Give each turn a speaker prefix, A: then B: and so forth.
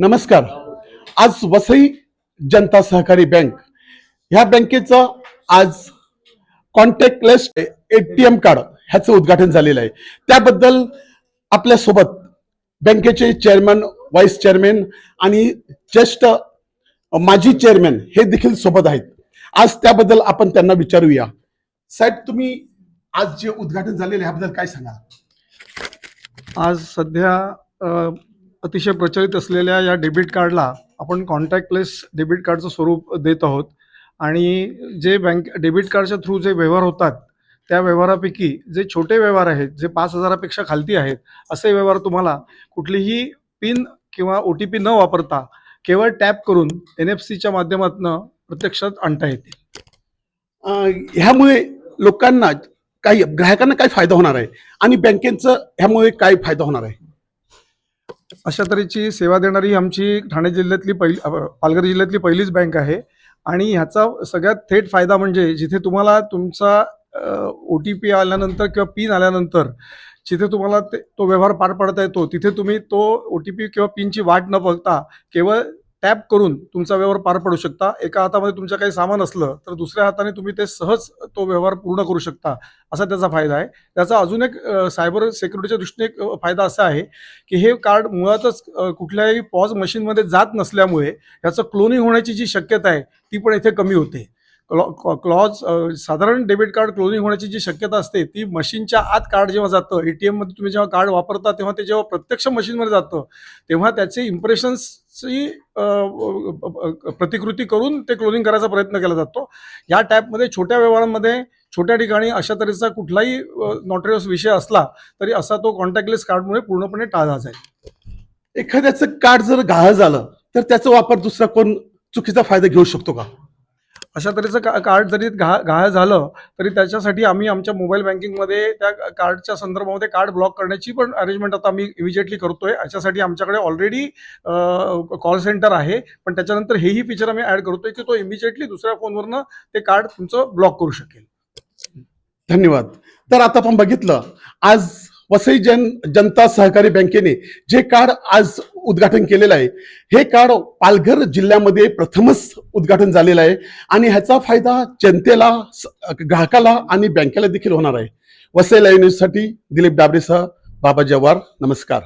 A: नमस्कार. आज वसई जनता सहकारी बँक ह्या बँकेचं आज कॉन्टॅक्टलेस एटीएम कार्ड ह्याचं उद्घाटन झालेलं आहे. त्याबद्दल आपल्यासोबत बँकेचे चेअरमन व्हाईस चेअरमॅन आणि ज्येष्ठ माजी चेअरमॅन हे देखील सोबत आहेत. आज त्याबद्दल आपण त्यांना विचारूया. साहेब तुम्ही आज जे उद्घाटन झालेलं आहे ह्याबद्दल काय सांगा
B: आज सध्या अतिशय प्रचलित असलेल्या या डेबिट कार्डला आपण कॉन्टॅक्टलेस डेबिट कार्डचं स्वरूप देत आहोत. आणि जे बँक डेबिट कार्डच्या थ्रू जे व्यवहार होतात त्या व्यवहारापैकी जे छोटे व्यवहार आहेत जे पाच हजारापेक्षा खालती आहेत असे व्यवहार तुम्हाला कुठलीही पिन किंवा ओ टी पी न वापरता केवळ टॅप करून एन एफ सीच्या माध्यमातून प्रत्यक्षात आणता येतील.
A: ह्यामुळे लोकांना काही ग्राहकांना काय फायदा होणार आहे? आणि बँकेचं ह्यामुळे काय फायदा होणार आहे?
B: अशा तऱ्हेची सेवा देणारी आमची ठाणे जिल्ह्यातली पहिली पालघर जिल्ह्यातली पहिलीच बँक आहे. आणि ह्याचा सगळ्यात थेट फायदा म्हणजे जिथे तुम्हाला तुमचा ओ टी पी आल्यानंतर किंवा पिन आल्यानंतर जिथे तुम्हाला ते तो व्यवहार पार पाडता येतो तिथे तुम्ही तो ओ टी पी किंवा पिनची वाट न बघता केवळ टॅप करून तुमचा व्यवहार पार पडू शकता. एका हातामध्ये तुमच्या काही सामान असलं तर दुसऱ्या हाताने तुम्ही ते सहज तो व्यवहार पूर्ण करू शकता असा त्याचा फायदा आहे. त्याचा अजून एक सायबर सिक्युरिटीच्या दृष्टीने एक फायदा असा आहे की हे कार्ड मुळातच कुठल्याही पॉज मशीनमध्ये जात नसल्यामुळे याचं क्लोनिंग होण्याची जी शक्यता आहे ती पण इथे कमी होते. क्लॉ क्लॉज साधारण डेबिट कार्ड क्लोनिंग होण्याची जी शक्यता असते ती मशीनच्या आत कार्ड जेव्हा जातं ए टी एममध्ये तुम्ही जेव्हा कार्ड वापरता तेव्हा ते जेव्हा प्रत्यक्ष मशीनमध्ये जातं तेव्हा त्याचे इम्प्रेशन्सची प्रतिकृती करून ते क्लोनिंग करायचा प्रयत्न केला जातो. या टॅपमध्ये छोट्या व्यवहारांमध्ये छोट्या ठिकाणी अशा तऱ्हेचा कुठलाही नॉटरियस विषय असला तरी असा तो कॉन्टॅक्टलेस कार्डमुळे पूर्णपणे टाळला जाईल.
A: एखाद्याचं कार्ड जर गहाळ झालं तर त्याचा वापर दुसरा कोण चुकीचा फायदा घेऊ शकतो का?
B: अशा तऱ्हेचं का कार्ड जरी घा गहाळ झालं तरी त्याच्यासाठी आम्ही आमच्या मोबाईल बँकिंगमध्ये त्या कार्डच्या संदर्भामध्ये कार्ड ब्लॉक करण्याची पण अरेंजमेंट आता आम्ही इमिजिएटली करतोय. याच्यासाठी आमच्याकडे ऑलरेडी कॉल सेंटर आहे. पण त्याच्यानंतर हेही फीचर आम्ही ॲड करतोय की तो इमिजिएटली दुसऱ्या फोनवरनं ते कार्ड तुमचं ब्लॉक करू शकेल.
A: धन्यवाद. तर आता आपण बघितलं आज वसई जन जनता सहकारी बँकेने जे कार्ड आज उद्घाटन केलेलं आहे. हे कार्ड पालघर जिल्ह्यामध्ये प्रथमच उद्घाटन झालेलं आहे आणि ह्याचा फायदा जनतेला ग्राहकाला आणि बँकेला देखील होणार आहे. वसई लाईव्ह दिलीप डाबरेसह बाबा जवार नमस्कार.